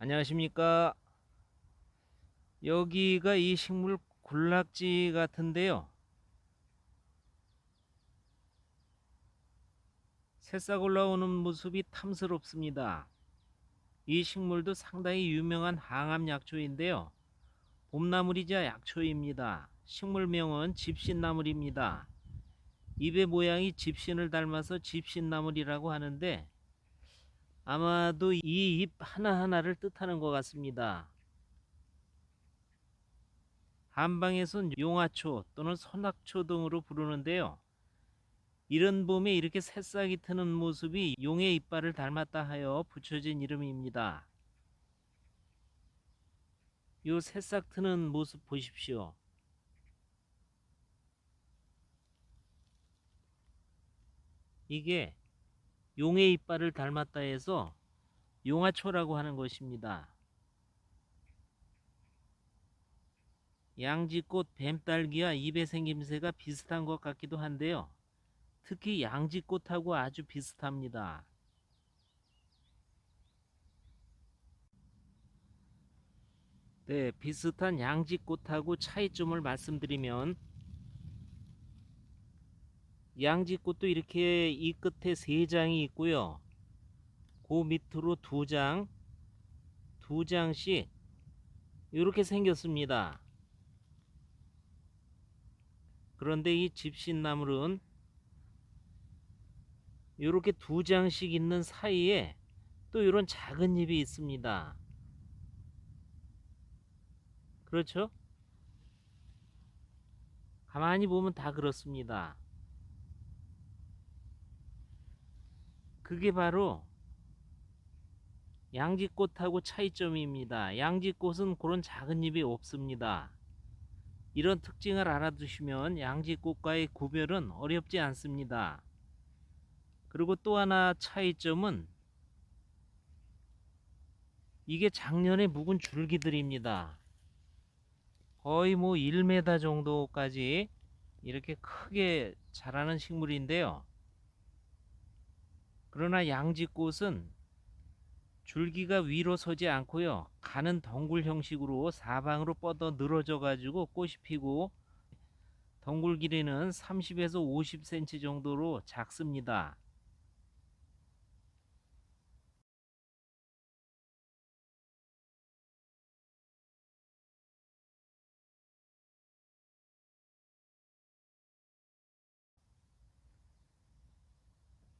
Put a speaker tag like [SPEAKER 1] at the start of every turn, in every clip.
[SPEAKER 1] 안녕하십니까. 여기가 이 식물 군락지 같은데요. 새싹 올라오는 모습이 탐스럽습니다. 이 식물도 상당히 유명한 항암 약초인데요. 봄나물이자 약초입니다. 식물명은 집신나물입니다. 잎의 모양이 집신을 닮아서 집신나물이라고 하는데 아마도 이 잎 하나하나를 뜻하는 것 같습니다. 한방에선 용화초 또는 선악초 등으로 부르는데요. 이런 봄에 이렇게 새싹이 트는 모습이 용의 이빨을 닮았다 하여 붙여진 이름입니다. 요 새싹 트는 모습 보십시오. 이게 용의 이빨을 닮았다 해서 용화초라고 하는 것입니다. 양지꽃 뱀딸기와 잎의 생김새가 비슷한 것 같기도 한데요. 특히 양지꽃하고 아주 비슷합니다. 네, 비슷한 양지꽃하고 차이점을 말씀드리면 양지꽃도 이렇게 이 끝에 세 장이 있고요. 그 밑으로 두 장, 두 장씩 이렇게 생겼습니다. 그런데 이 집신나물은 이렇게 두 장씩 있는 사이에 또 이런 작은 잎이 있습니다. 그렇죠? 가만히 보면 다 그렇습니다. 그게 바로 양지꽃하고 차이점입니다. 양지꽃은 그런 작은 잎이 없습니다. 이런 특징을 알아두시면 양지꽃과의 구별은 어렵지 않습니다. 그리고 또 하나 차이점은 이게 작년에 묵은 줄기들입니다. 거의 뭐 1m 정도까지 이렇게 크게 자라는 식물인데요. 그러나 양지꽃은 줄기가 위로 서지 않고요. 가는 덩굴 형식으로 사방으로 뻗어 늘어져 가지고 꽃이 피고 덩굴 길이는 30에서 50cm 정도로 작습니다.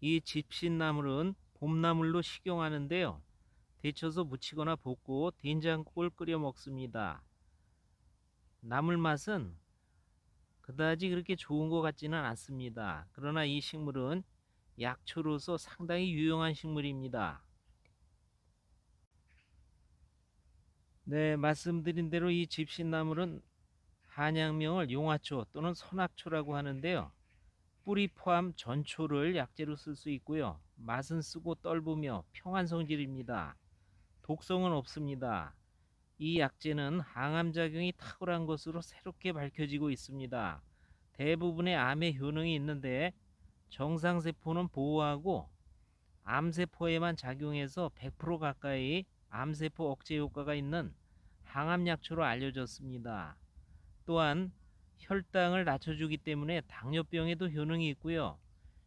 [SPEAKER 1] 이 집신나물은 봄나물로 식용하는데요. 데쳐서 무치거나 볶고 된장국을 끓여 먹습니다. 나물 맛은 그다지 그렇게 좋은 것 같지는 않습니다. 그러나 이 식물은 약초로서 상당히 유용한 식물입니다. 네, 말씀드린 대로 이 집신나물은 한약명을 용화초 또는 선악초라고 하는데요. 뿌리 포함 전초를 약재로 쓸 수 있고요. 맛은 쓰고 떫으며 평한 성질입니다. 독성은 없습니다. 이 약재는 항암 작용이 탁월한 것으로 새롭게 밝혀지고 있습니다. 대부분의 암의 효능이 있는데 정상세포는 보호하고 암세포에만 작용해서 100% 가까이 암세포 억제 효과가 있는 항암약초로 알려졌습니다. 또한 혈당을 낮춰주기 때문에 당뇨병에도 효능이 있고요.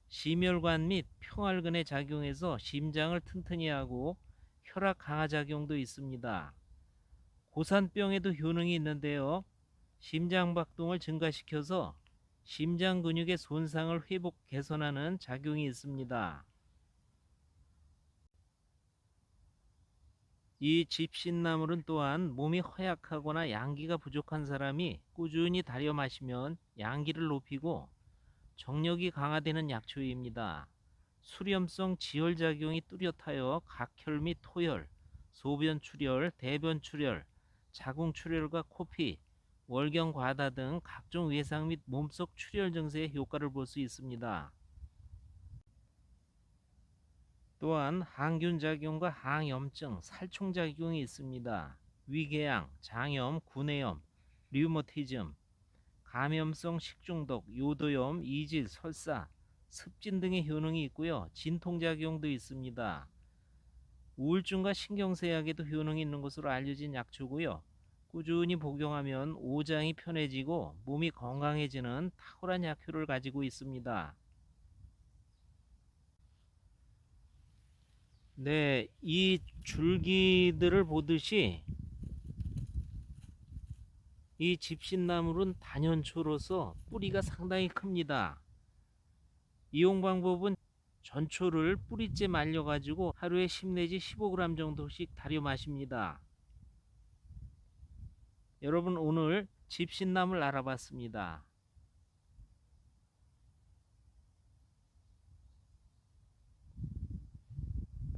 [SPEAKER 1] 심혈관 및 평활근에 작용해서 심장을 튼튼히 하고 혈압 강화 작용도 있습니다. 고산병에도 효능이 있는데요. 심장 박동을 증가시켜서 심장 근육의 손상을 회복 개선하는 작용이 있습니다. 이 집신나물은 또한 몸이 허약하거나 양기가 부족한 사람이 꾸준히 달여 마시면 양기를 높이고 정력이 강화되는 약초입니다. 수렴성 지혈작용이 뚜렷하여 각혈 및 토혈, 소변 출혈, 대변 출혈, 자궁 출혈과 코피, 월경 과다 등 각종 외상 및 몸속 출혈 증세의 효과를 볼 수 있습니다. 또한 항균 작용과 항염증, 살충 작용이 있습니다. 위궤양, 장염, 구내염, 류머티즘, 감염성 식중독, 요도염, 이질, 설사, 습진 등의 효능이 있고요. 진통 작용도 있습니다. 우울증과 신경쇠약에도 효능이 있는 것으로 알려진 약초고요. 꾸준히 복용하면 오장이 편해지고 몸이 건강해지는 탁월한 약효를 가지고 있습니다. 네, 이 줄기들을 보듯이 이 집신나물은 단연초로서 뿌리가 상당히 큽니다. 이용 방법은 전초를 뿌리째 말려가지고 하루에 10 내지 15g 정도씩 달여 마십니다. 여러분 오늘 집신나물 알아봤습니다.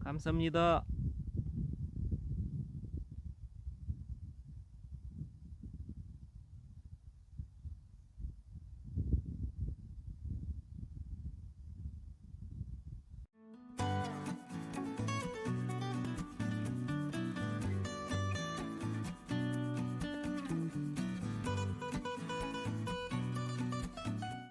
[SPEAKER 1] 감사합니다.